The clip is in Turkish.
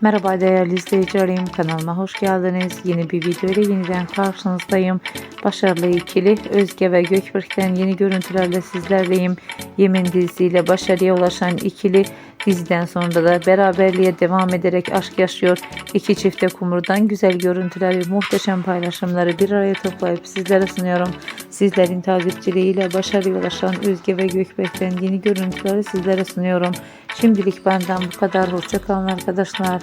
Merhaba değerli izleyicilerim kanalıma hoş geldiniz. Yeni bir video ile yeniden karşınızdayım. Başarılı ikili Özge ve Gökberk'ten yeni görüntülerle sizlerleyim. Yemin dizisiyle başarıya ulaşan ikili diziden sonra da beraberliğe devam ederek aşk yaşıyor. İki çifte kumrudan güzel görüntüleri, muhteşem paylaşımları bir araya toplayıp sizlere sunuyorum. Sizlerin takipçiliğiyle başarıya ulaşan Özge ve Gökberk'ten yeni görüntüleri sizlere sunuyorum. Şimdilik benden bu kadar. Hoşçakalın arkadaşlar.